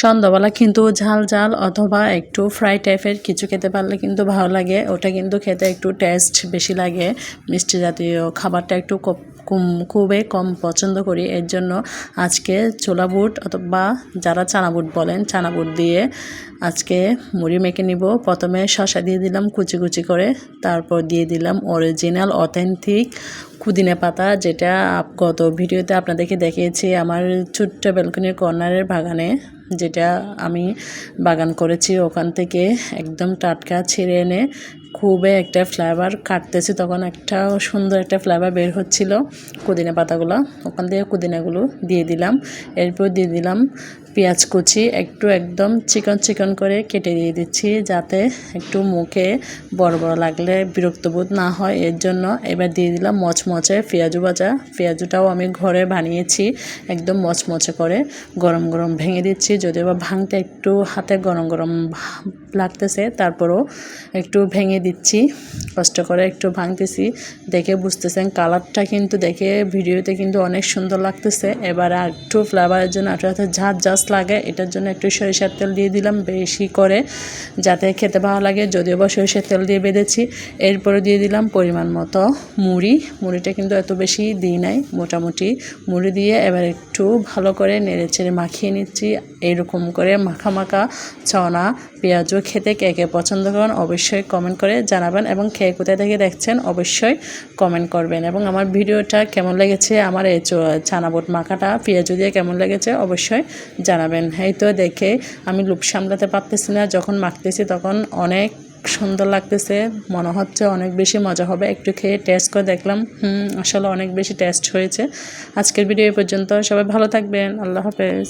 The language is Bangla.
সন্ধ্যাবেলা কিন্তু ঝাল ঝাল অথবা একটু ফ্রাই টাইপের কিছু খেতে পারলে কিন্তু ভালো লাগে। ওটা কিন্তু খেতে একটু টেস্ট বেশি লাগে। মিষ্টি জাতীয় খাবারটা একটু কম খুবই কম পছন্দ করি। এর জন্য আজকে ছোলা বুট অথবা যারা চানা বুট বলেন, চানা বুট দিয়ে আজকে মুড়ি মেখে নিব। প্রথমে শসা দিয়ে দিলাম কুচি কুচি করে। তারপর দিয়ে দিলাম অরিজিনাল অথেন্টিক পুদিনা পাতা, যেটা গত ভিডিওতে আপনাদেরকে দেখিয়েছি। আমার ছোট্ট ব্যালকনির কর্নারের বাগানে। যেটা আমি বাগান করেছি, ওখান থেকে একদম টাটকা ছিঁড়ে এনে খুবই একটা ফ্লেভার কাটতেছি। তখন একটা সুন্দর একটা ফ্লেভার বের হচ্ছিল, পুদিনা পাতাগুলো। ওখান থেকে পুদিনাগুলো দিয়ে দিলাম। এরপর দিয়ে দিলাম পেঁয়াজ কুচি। একটু একদম চিকন চিকন করে কেটে দিয়ে দিচ্ছি, যাতে একটু মুখে বড় বড় লাগলে বিরক্তবোধ না হয়। এর জন্য এবার দিয়ে দিলাম মচমচে পেঁয়াজু ভাজা। পেঁয়াজুটাও আমি ঘরে বানিয়েছি, একদম মচমচে করে। গরম গরম ভেঙে দিচ্ছি যদিও বা ভাঙতে একটু হাতে গরম গরম লাগতেছে, তারপরও একটু ভেঙে দিচ্ছি, কষ্ট করে একটু ভাঙতেছি। দেখে বুঝতেছেন কালারটা কিন্তু দেখে ভিডিওতে কিন্তু অনেক সুন্দর লাগতেছে। এবার একটু ফ্লেভারের জন্য একটু হাতে ঝাঁজ ঝাঁজ লাগে, এটার জন্য একটু সরিষার তেল দিয়ে দিলাম বেশি করে, যাতে খেতে ভালো লাগে। যদিও বা সরিষার তেল দিয়ে বেঁধেছি এরপরে দিয়ে দিলাম পরিমাণ মতো মুড়ি। মুড়িটা কিন্তু এত বেশি দিই নাই, মোটামুটি মুড়ি দিয়ে এবার একটু ভালো করে নেড়ে ছেড়ে মাখিয়ে নিচ্ছি। এরকম করে মাখা মাখা চনা পেঁয়াজও খেতে কে কে পছন্দ করেন অবশ্যই কমেন্ট করে জানাবেন এবং খেয়ে কোথায় থেকে দেখছেন অবশ্যই কমেন্ট করবেন। এবং আমার ভিডিওটা কেমন লেগেছে, আমার এই চানাবট মাখাটা, পেঁয়াজু দিয়ে কেমন লেগেছে অবশ্যই জানাবেন। এই তো দেখে আমি লুপ সামলাতে পারতেছি না, যখন মাখতেছি তখন অনেক সুন্দর লাগতেছে, মনে হচ্ছে অনেক বেশি মজা হবে। একটু খেয়ে টেস্ট করে দেখলাম, হুম, আসলে অনেক বেশি টেস্ট হয়েছে। আজকের ভিডিও এই পর্যন্ত, সবাই ভালো থাকবেন, আল্লাহ হাফেজ।